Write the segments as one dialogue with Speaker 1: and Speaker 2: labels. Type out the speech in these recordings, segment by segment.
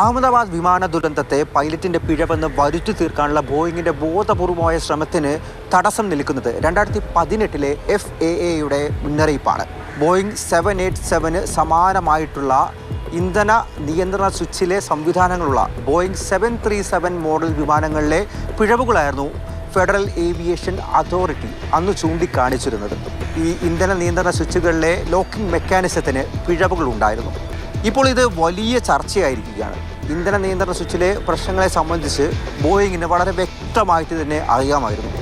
Speaker 1: അഹമ്മദാബാദ് വിമാന ദുരന്തത്തെ പൈലറ്റിന്റെ പിഴവെന്ന് വരുത്തി തീർക്കാനുള്ള ബോയിങ്ങിന്റെ ബോധപൂർവമായ ശ്രമത്തിന് തടസ്സം നിൽക്കുന്നത് രണ്ടായിരത്തി പതിനെട്ടിലെ എഫ് എ എയുടെ മുന്നറിയിപ്പാണ്. ബോയിങ് സെവൻ എയ്റ്റ് സെവന് സമാനമായിട്ടുള്ള ഇന്ധന നിയന്ത്രണ സ്വിച്ചിലെ സംവിധാനങ്ങളുള്ള Boeing seven three seven model വിമാനങ്ങളിലെ പിഴവുകളായിരുന്നു ഫെഡറൽ ഏവിയേഷൻ അതോറിറ്റി അന്ന് ചൂണ്ടിക്കാണിച്ചിരുന്നത്. ഈ ഇന്ധന നിയന്ത്രണ സ്വിച്ചുകളിലെ ലോക്കിംഗ് മെക്കാനിസത്തിന് പിഴവുകളുണ്ടായിരുന്നു. ഇപ്പോൾ ഇത് വലിയ ചർച്ചയായിരിക്കുകയാണ്. ഇന്ധന നിയന്ത്രണ സ്വിച്ചിലെ പ്രശ്നങ്ങളെ സംബന്ധിച്ച് ബോയിങ്ങിന് വളരെ വ്യക്തമായിട്ട് തന്നെ അറിയാമായിരുന്നു.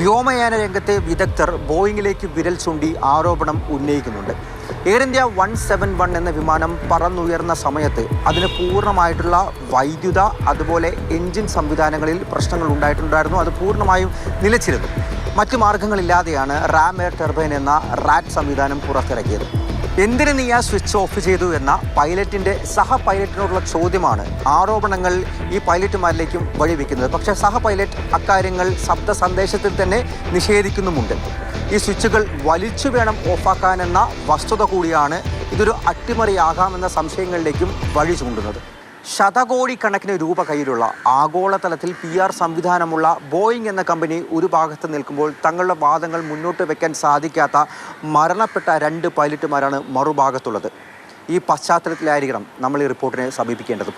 Speaker 1: വ്യോമയാന രംഗത്തെ വിദഗ്ധർ ബോയിങ്ങിലേക്ക് വിരൽ ചൂണ്ടി ആരോപണം ഉന്നയിക്കുന്നുണ്ട്. Air India one seven one എന്ന വിമാനം പറന്നുയർന്ന സമയത്ത് അതിന് പൂർണമായിട്ടുള്ള വൈദ്യുത അതുപോലെ എൻജിൻ സംവിധാനങ്ങളിൽ പ്രശ്നങ്ങൾ ഉണ്ടായിട്ടുണ്ടായിരുന്നു. അത് പൂർണമായും നിലച്ചിരുന്നു. മറ്റു മാർഗങ്ങളില്ലാതെയാണ് റാം എയർ ടർബൈൻ എന്ന റാറ്റ് സംവിധാനം പുറത്തിറക്കിയത്. എന്തിനു നീ ആ സ്വിച്ച് ഓഫ് ചെയ്തു എന്ന പൈലറ്റിന്റെ സഹ പൈലറ്റിനോടുള്ള ചോദ്യമാണ് ആരോപണങ്ങൾ ഈ പൈലറ്റുമാരിലേക്കും വഴിവെക്കുന്നത്. പക്ഷേ സഹ പൈലറ്റ് അക്കാര്യങ്ങൾ ശബ്ദ സന്ദേശത്തിൽ തന്നെ നിഷേധിക്കുന്നുമുണ്ട്. ഈ സ്വിച്ചുകൾ വലിച്ചു വേണം ഓഫാക്കാനെന്ന വസ്തുത കൂടിയാണ് ഇതൊരു അട്ടിമറിയാകാമെന്ന സംശയങ്ങളിലേക്കും വഴി ചൂണ്ടുന്നത്. ശതകോടിക്കണക്കിന് രൂപ കയ്യിലുള്ള ആഗോളതലത്തിൽ പി ആർ സംവിധാനമുള്ള ബോയിങ് എന്ന കമ്പനി ഒരു ഭാഗത്ത് നിൽക്കുമ്പോൾ തങ്ങളുടെ വാദങ്ങൾ മുന്നോട്ട് വെക്കാൻ സാധിക്കാത്ത മരണപ്പെട്ട രണ്ട് പൈലറ്റുമാരാണ് മറുഭാഗത്തുള്ളത്. ഈ പശ്ചാത്തലത്തിലായിരിക്കണം നമ്മൾ ഈ റിപ്പോർട്ടിനെ സമീപിക്കേണ്ടത്.